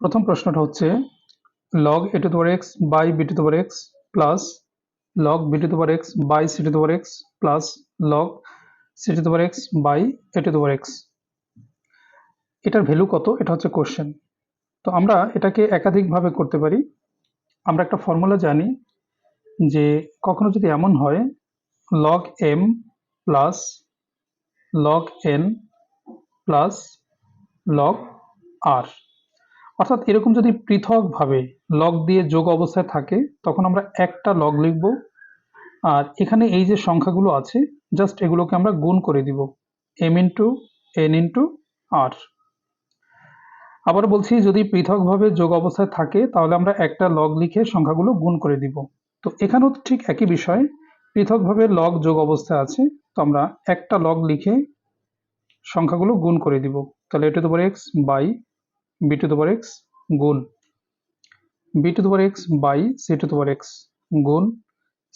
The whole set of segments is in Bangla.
প্রথম প্রশ্নটা হচ্ছে log a to the power x by b to power x plus log b to power x by c to power x plus log c to power x by a to the power x এটার ভ্যালু কত? এটা হচ্ছে কোশ্চেন তো আমরা এটাকে একাধিকভাবে করতে পারি। আমরা একটা ফর্মুলা জানি যে, কখনো যদি এমন হয় log m plus log n plus log r অর্থাৎ এরকম যদি পৃথকভাবে লগ দিয়ে যোগ অবস্থায় থাকে, তখন আমরা একটা লগ লিখব। আর এখানে এই যে সংখ্যাগুলো আছে জাস্ট এগুলোকে আমরা গুণ করে দিব। M into n into r আবার বলছি, যদি পৃথকভাবে যোগ অবস্থায় থাকে, তাহলে আমরা একটা লগ লিখে সংখ্যাগুলো গুণ করে দিব। তো এখানেও ঠিক একই বিষয়, পৃথকভাবে লগ যোগ অবস্থায় আছে, তো আমরা একটা লগ লিখে সংখ্যাগুলো গুণ করে দিব। তাহলে a to the x by b to the x গুণ b to the x by c to the x গুণ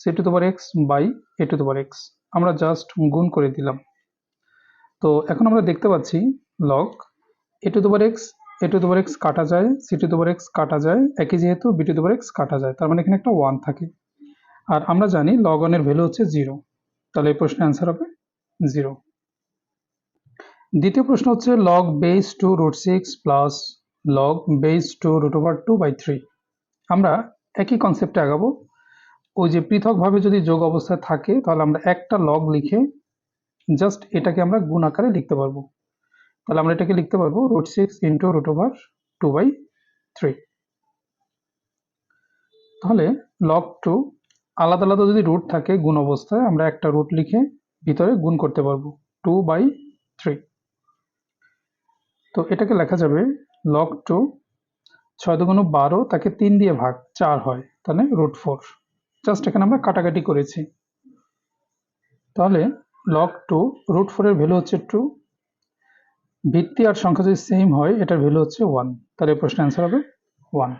c to the x by a to the x আমরা জাস্ট গুণ করে দিলাম। তো এখন আমরা দেখতে পাচ্ছি log a to the x a to the x কাটা যায় সি টু দ্য এক্স কাটা যায়, একই যেহেতু বি টু দ্য এক্স কাটা যায়, তার মানে এখানে একটা ওয়ান থাকে। আর আমরা জানি লগ অনের ভ্যালু হচ্ছে জিরো তাহলে এই প্রশ্নের অ্যান্সার হবে জিরো দ্বিতীয় প্রশ্ন হচ্ছে log base two root six plus log base two root over two by three আমরা একই কনসেপ্টে আগাবো। ওই যে পৃথকভাবে যদি যোগ অবস্থায় থাকে, তাহলে আমরা একটা লগ লিখে জাস্ট এটাকে আমরা গুণ আকারে লিখতে পারব। তাহলে আমরা এটাকে লিখতে পারব root six into root over two by three তাহলে লগ টু আলাদা আলাদা যদি রুট থাকে গুণ অবস্থায়, আমরা একটা রুট লিখে ভিতরে গুণ করতে পারব টু বাই থ্রি তো এটাকে লেখা যাবে লগ টু ছয় দুগুণ বারো তাকে তিন দিয়ে ভাগ চার হয়, তাহলে রুট ফোর জাস্ট এখানে আমরা কাটাকাটি করেছি। তাহলে লগ টু রুট ফোরের ভ্যালু হচ্ছে টু ভিত্তি আর সংখ্যা যদি সেম হয়, এটার ভ্যালু হচ্ছে ওয়ান তাহলে প্রশ্ন অ্যান্সার হবে ওয়ান